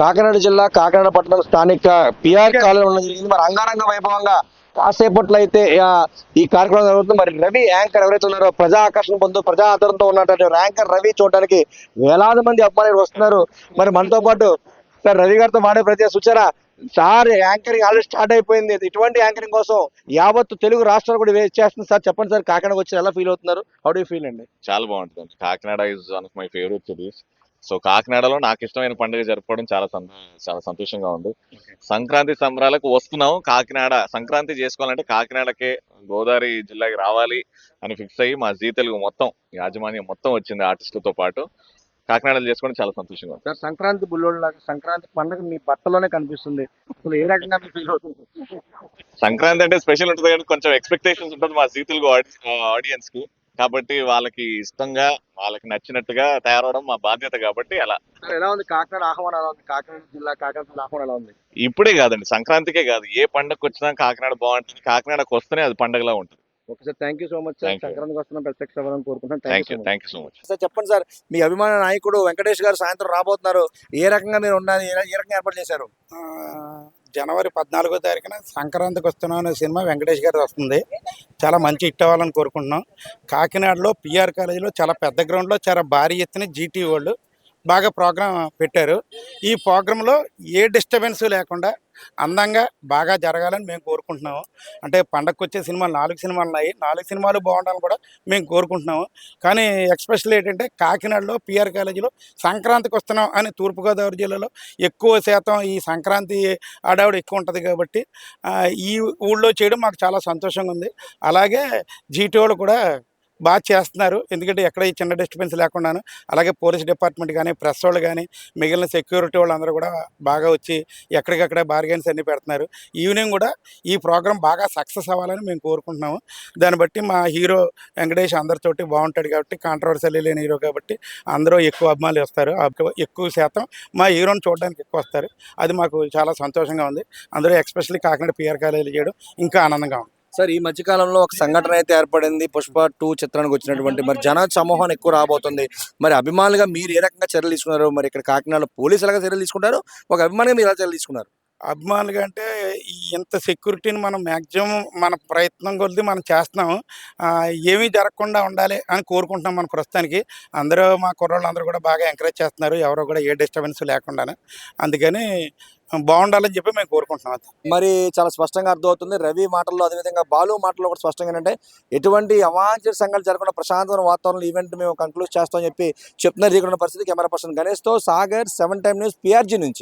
కాకినాడ జిల్లా కాకినాడ పట్టణం స్థానిక పిఆర్ కాలనీ ఉండడం జరిగింది. మరి అంగారంగ వైభవంగా కాసేపట్లో అయితే ఈ కార్యక్రమం జరుగుతుంది. మరి రవి యాంకర్ ఎవరైతే ఉన్నారో ప్రజా ఆకర్షణ పొందు ప్రజా ఆదరణతో ఉన్నటువంటి యాంకర్ రవి చూడడానికి వేలాది మంది అభిమానులు వస్తున్నారు. మరి మనతో పాటు సార్ రవి గారితో మాడే ప్రతి సుచరా సార్ యాంకరింగ్ ఆల్రెడీ స్టార్ట్ అయిపోయింది. ఇటువంటి యాంకరింగ్ కోసం యావత్తు తెలుగు రాష్ట్రాలు కూడా వెయిట్ చేస్తుంది సార్ చెప్పండి సార్ కాకినాడ వచ్చి ఎలా ఫీల్ అవుతున్నారు? హౌ డూ ఫీల్ అండి? చాలా బాగుంటుంది Kakinada is one of my favourite cities so కాకినాడలో నాకు ఇష్టమైన పండుగ జరుపుకోవడం చాలా చాలా సంతోషంగా ఉంది. సంక్రాంతి సంబరాలకు వస్తున్నాం. కాకినాడ సంక్రాంతి చేసుకోవాలంటే కాకినాడకే గోదావరి జిల్లాకి రావాలి అని ఫిక్స్ అయ్యి మా జీ తెలుగు మొత్తం యాజమాన్యం మొత్తం వచ్చింది ఆర్టిస్టులతో పాటు. కాకినాడలో చేసుకోవడం చాలా సంతోషంగా ఉంది. సార్ సంక్రాంతి బుల్లోడు లాగా సంక్రాంతి పండుగ మీ బట్టలోనే కనిపిస్తుంది. అసలు ఏ రకంగా ఫీల్ అవుతుంది సంక్రాంతి అంటే స్పెషల్ ఉంటుంది కానీ కొంచెం ఎక్స్పెక్టేషన్స్ ఉంటుంది మా జీ తెలుగు ఆడియన్స్కి. కాబట్టి వాళ్ళకి ఇష్టంగా వాళ్ళకి నచ్చినట్టుగా తయారవడం మా బాధ్యత కాబట్టి అలా. సార్ ఎలా ఉంది? కాకినాడ ఆహ్వానం ఎలా ఉంది? కాకినాడ జిల్లా కాకినాడ జిల్లా ఆహ్వానం ఎలా ఉంది? ఇప్పుడే కాదండి సంక్రాంతికే కాదు. ఏ పండగకి వచ్చినా కాకినాడ బాగుంటుంది. కాకినాడకు వస్తేనే అది పండగలా ఉంటుంది. Okay sir thank you so much sir. సంక్రాంతికి వస్తున్న ప్రత్యక్ష అవ్వాలని కోరుకుంటున్నాను thank you thank you so much sir చెప్పండి సార్ మీ అభిమాన నాయకుడు వెంకటేష్ గారు సాయంత్రం రాబోతున్నారు. ఏ రకంగా మీరు ఉండాలి? ఏ రకంగా ఏర్పాటు చేశారు? ఆ, జనవరి పద్నాలుగో తారీఖున సంక్రాంతికి వస్తున్నాం అనే సినిమా వెంకటేష్ గారి వస్తుంది. చాలా మంచి హిట్ అవ్వాలని కోరుకుంటున్నాం. కాకినాడలో పిఆర్ కాలేజీలో చాలా పెద్ద గ్రౌండ్లో చాలా భారీ ఎత్తున జీటీ వాళ్ళు బాగా ప్రోగ్రాం పెట్టారు. ఈ ప్రోగ్రాంలో ఏ డిస్టర్బెన్స్ లేకుండా అందంగా బాగా జరగాలని మేము కోరుకుంటున్నాము. అంటే పండగకు వచ్చే సినిమాలు నాలుగు సినిమాలు ఉన్నాయి. నాలుగు సినిమాలు బాగుండాలని కూడా మేము కోరుకుంటున్నాము. కానీ ఎక్స్పెషల్ ఏంటంటే కాకినాడలో పిఆర్ కాలేజీలో సంక్రాంతికి వస్తున్నాం అని తూర్పుగోదావరి జిల్లాలో ఎక్కువ శాతం ఈ సంక్రాంతి ఆడావిడ ఎక్కువ ఉంటుంది కాబట్టి ఈ ఊళ్ళో చేయడం మాకు చాలా సంతోషంగా ఉంది. అలాగే జీటీ కూడా బాగా చేస్తున్నారు. ఎందుకంటే ఎక్కడ ఈ చిన్న డిస్టర్బెన్స్ లేకుండాను అలాగే పోలీస్ డిపార్ట్మెంట్ కానీ ప్రెస్ వాళ్ళు కానీ మిగిలిన సెక్యూరిటీ వాళ్ళందరూ కూడా బాగా వచ్చి ఎక్కడికక్కడ బార్గెన్స్ అన్ని పెడుతున్నారు. ఈవినింగ్ కూడా ఈ ప్రోగ్రామ్ బాగా సక్సెస్ అవ్వాలని మేము కోరుకుంటున్నాము. దాన్ని బట్టి మా హీరో వెంకటేష్ అందరితోటి బాగుంటాడు కాబట్టి కాంట్రవర్సీ లేని హీరో కాబట్టి అందరూ ఎక్కువ అభిమానులు వస్తారు. ఎక్కువ- ఎక్కువ శాతం మా హీరోని చూడడానికి ఎక్కువ వస్తారు. అది మాకు చాలా సంతోషంగా ఉంది. అందరూ ఎక్స్పెషల్లీ కాకినాడ పిఆర్ కాలేజీలో చేయడం ఇంకా ఆనందంగా ఉంది. సార్ ఈ మధ్యకాలంలో ఒక సంఘటన అయితే ఏర్పడింది. పుష్ప టూ చిత్రానికి వచ్చినటువంటి మరి జన సమూహం ఎక్కువ రాబోతుంది. మరి అభిమానులుగా మీరు ఏ రకంగా చర్యలు తీసుకున్నారు? మరి ఇక్కడ కాకినాడలో పోలీసులుగా చర్యలు తీసుకుంటారు? ఒక అభిమానిగా మీరు ఎలా చర్యలు తీసుకున్నారు? అభిమానులుగా అంటే ఇంత సెక్యూరిటీని మనం మ్యాక్సిమం మన ప్రయత్నం కొద్ది మనం చేస్తున్నాము. ఏమీ జరగకుండా ఉండాలి అని కోరుకుంటున్నాం మన ప్రస్తుతానికి. అందరూ మా కుర్రోళ్ళు అందరూ కూడా బాగా ఎంకరేజ్ చేస్తున్నారు. ఎవరో కూడా ఏ డిస్టర్బెన్స్ లేకుండానే. అందుకని బాగుండాలని చెప్పి మేము కోరుకుంటున్నాం మరి చాలా స్పష్టంగా అర్థమవుతుంది. రవి మాటల్లో అదేవిధంగా బాలు మాటల్లో కూడా స్పష్టంగా ఏంటంటే ఎటువంటి అవాంఛిత సంఘటనలు జరగకుండా ప్రశాంతమైన వాతావరణంలో ఈవెంట్ మేము కంక్లూడ్ చేస్తామని చెప్పి చెప్తున్నారు. ఇక్కడ పరిస్థితి కెమెరా పర్సన్ గణేష్తో సాగర్ సెవెన్ టైమ్ న్యూస్ పిఆర్జీ నుంచి.